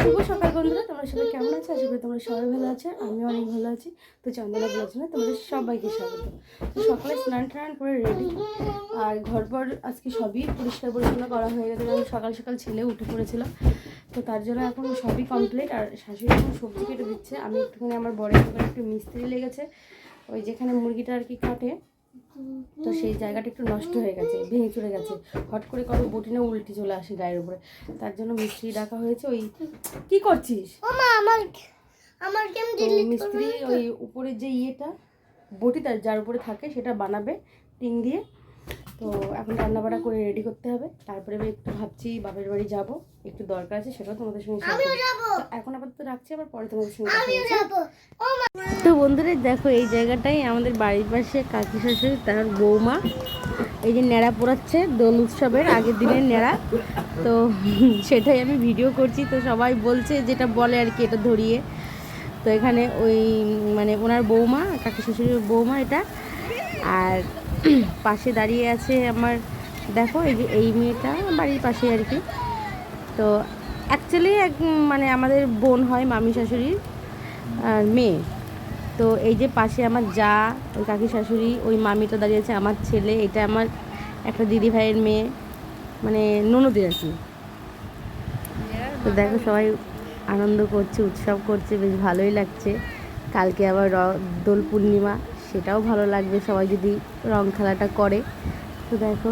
শুভ সকাল বন্ধুরা, তোমরা সবাই কেমন আছো? আশা করি তোমরা সবাই ভালো আছো আমি অনেক ভালো আছি। তো চন্দনা ব্লগ না তোমাদের সবাইকে স্বাগত। তো সকালে স্নান টান করে রেডি আর ঘর পর আজকে সবই পরিষ্কার পরিচ্ছন্ন করা হয়ে গেছে কারণ সকাল সকাল ছেলে উঠে পড়েছিল। তো তার জন্য এখন সবই কমপ্লিট আর শাশুড়ি এখন সবজি কেটে দিচ্ছে। আমি একটুখানি আমার বড় দোকানে একটু মিস্ত্রি লেগেছে। ওই যেখানে মুরগিটা আর কি কাটে তো সেই জায়গাটা একটু নষ্ট হয়ে গেছে ভেঙে চলে গেছে। হট করে কবে বটিনে উল্টে চলে আসে গায়ের উপরে। তার জন্য মিস্ত্রি ডাকা হয়েছে ওই কি করছিস? আমার আমার মিস্ত্রি ওই উপরের যে ইয়েটা বটিটা যার উপরে থাকে সেটা বানাবে টিন দিয়ে। তো এখন রান্নাবাড়া করে রেডি করতে হবে। তারপরে আমি একটু ভাবছি বাপের বাড়ি যাব। একটু দরকার আছে সেটাও তোমাদের সঙ্গে এখন আপাতত রাখছি আবার পরে তোমাদের সঙ্গে তো বন্ধুরা, দেখো এই জায়গাটাই আমাদের বাড়ির পাশে কাকি শাশুড়ি, তার বৌমা। এই যে ন্যাড়া পোড়াচ্ছে, দোল উৎসবের আগের দিনের ন্যাড়া। তো সেটাই আমি ভিডিও করছি। তো সবাই বলছে, যেটা বলে আর কি, এটা ধরিয়ে। তো এখানে ওই মানে ওনার বৌমা, কাকি শ্বশুরের বৌমা এটা। আর পাশে দাঁড়িয়ে আছে আমার, দেখো এই যে এই মেয়েটা বাড়ির পাশে আর কি। তো অ্যাকচুয়ালি এক মানে আমাদের বোন হয় মামি শাশুড়ির, আর মেয়ে। তো এই যে পাশে আমার যা, ওই কাকি শাশুড়ি, ওই মামিটা দাঁড়িয়েছে আমার ছেলে, এটা আমার একটা দিদি ভাইয়ের মেয়ে মানে ননদের আর কি। তো দেখো সবাই আনন্দ করছে, উৎসব করছে, বেশ ভালোই লাগছে। কালকে আবার দোল পূর্ণিমা, সেটাও ভালো লাগবে সবাই যদি রং খেলাটা করে। তো দেখো।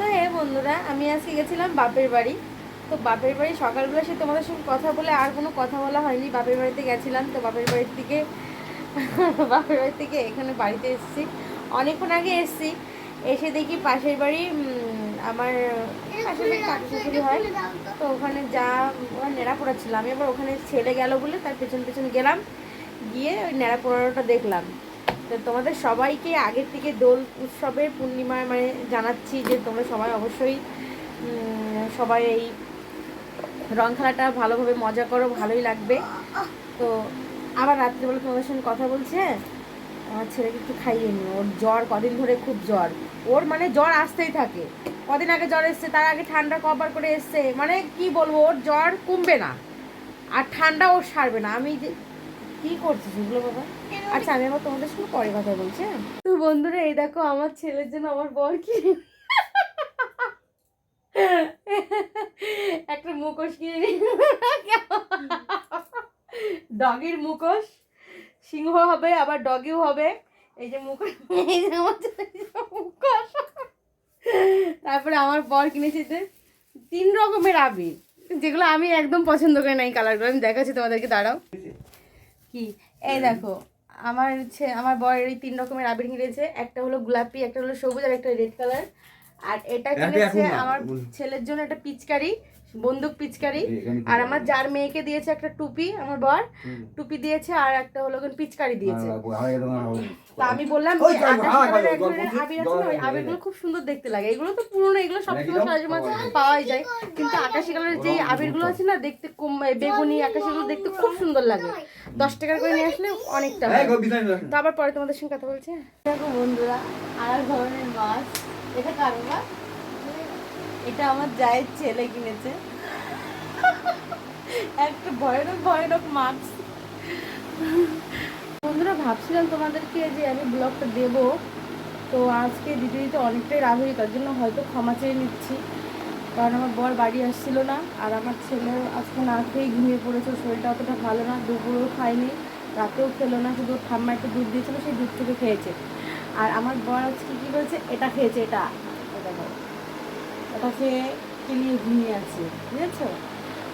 তো হ্যাঁ বন্ধুরা, আমি আজকে গেছিলাম বাপের বাড়ি। তো বাপের বাড়ি সকালবেলা সে তোমাদের সঙ্গে কথা বলে আর কোনো কথা বলা হয়নি। বাপের বাড়িতে গেছিলাম, তো বাপের বাড়ির থেকে বাপের বাড়ি থেকে এখানে বাড়িতে এসেছি। অনেকক্ষণ আগে এসেছি। এসে দেখি পাশের বাড়ি আমার পাশের বাড়ি কাকু শ্বশুরি হয়। তো ওখানে যা ওরা নেড়া পড়াচ্ছিল। আমি এবার ওখানে ছেড়ে গেল বলে তার পেছন পেছন গেলাম। গিয়ে ওই নেড়া পড়ানোটা দেখলাম। তো তোমাদের সবাইকে আগের থেকে দোল উৎসবের পূর্ণিমায় মানে জানাচ্ছি যে তোমরা সবাই অবশ্যই সবাই এই রং খেলাটা ভালোভাবে মজা করো, ভালোই লাগবে। তো আবার রাত্রিবেলা তোমাদের সঙ্গে কথা বলছে, আমার ছেলেকে একটু খাইয়ে নি ওর জ্বর কদিন ধরে খুব জ্বর। ওর মানে জ্বর আসতেই থাকে। কদিন আগে জ্বর এসছে, তার আগে ঠান্ডা কবার করে এসছে। মানে কি বলব, ওর জ্বর কমবে না। আর ঠান্ডা ওর সারবে না। আমি কি করছিস এগুলো বাবা? আচ্ছা আমি আবার তোমাদের সঙ্গে পরে কথা বলছি হ্যাঁ? তো বন্ধুরা, এই দেখো, আমার ছেলের জন্য আমার বর কি? একটা মুখোশ কিনে ডগির মুখোশ সিংহ হবে আবার ডগিও হবে। এই যে মুখোশ এই যে আমার মুখোশ। তারপরে আমার বর কিনেছে যে তিন রকমের আবির যেগুলো আমি একদম পছন্দ করি না এই কালারগুলো আমি দেখাচ্ছি তোমাদেরকে দাঁড়াও। কি? এই দেখো আমার হচ্ছে আমার বরের এই তিন রকমের আবির কিনেছে। একটা হলো গোলাপি একটা হলো সবুজ আর একটা রেড কালার আর এটা কিনেছে আমার ছেলের জন্য একটা পিচকারি। বন্দুক পিচকারি। আর আমার যার মেয়েকে দিয়েছে একটা টুপি আমার বর টুপি দিয়েছে আর একটা হলো পিচকারি দিয়েছে। তা আমি বললাম যে হ্যাঁ, আবির আছে না, আবিরগুলো খুব সুন্দর দেখতে লাগে। এগুলো তো পুরনো এগুলো সবসময় সারা মাঝে পাওয়াই যায়। কিন্তু আকাশি কালারের যেই আবিরগুলো আছে না দেখতে কম বেগুনি আকাশিগুলো দেখতে খুব সুন্দর লাগে। দশ টাকার করে নিয়ে আসলে অনেকটা হয় তো আবার পরে তোমাদের সঙ্গে কথা বলছি। হ্যাঁ? দেখো বন্ধুরা আর ধরনের মাছ এটা কার মাছ এটা আমার জায়ের ছেলে কিনেছে। একটা ভয়ানক ভয়ানক মাছ। বন্ধুরা, ভাবছিলাম তোমাদেরকে যে আমি ব্লগটা দেব। তো আজকে দিতে দিতে অনেকটাই রাগ হয়ে তার জন্য হয়তো ক্ষমা চেয়ে নিচ্ছি। কারণ আমার বর বাড়ি আসছিল না, আর আমার ছেলে আজকে না খেয়েই ঘুমিয়ে পড়েছে, শরীরটা অতটা ভালো না, দুপুরেও খায়নি, রাতেও খেলো না, শুধু ঠাম্মা একটু দুধ দিয়েছিল, সেই দুধ থেকে খেয়েছে। আর আমার বর আজকে কী করেছে? এটা খেয়েছে, এটা। ওটা খেয়ে খেলিয়ে ঘুমিয়ে আছে, বুঝেছ?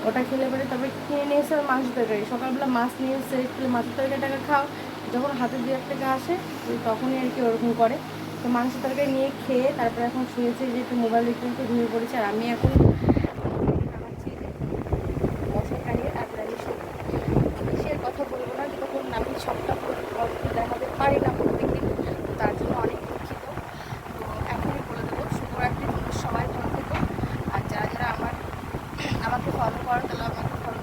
ওটা খেলে পরে তারপরে খেয়ে নিয়ে এসে মাছ তরকারি। সকালবেলা মাছ নিয়ে এসে একটু মাছের তরকারিটাকে খাও, যখন হাতে দু এক টাকা আসে তখনই আর কি ওরকম করে। তো মাংস তরকারি নিয়ে খেয়ে তারপরে এখন শুয়েছে যে একটু মোবাইল দেখতে দেখতে ঘুমিয়ে পড়েছে, আর আমি এখন আমাকে ফলো করো তাহলে আমাকে ফলো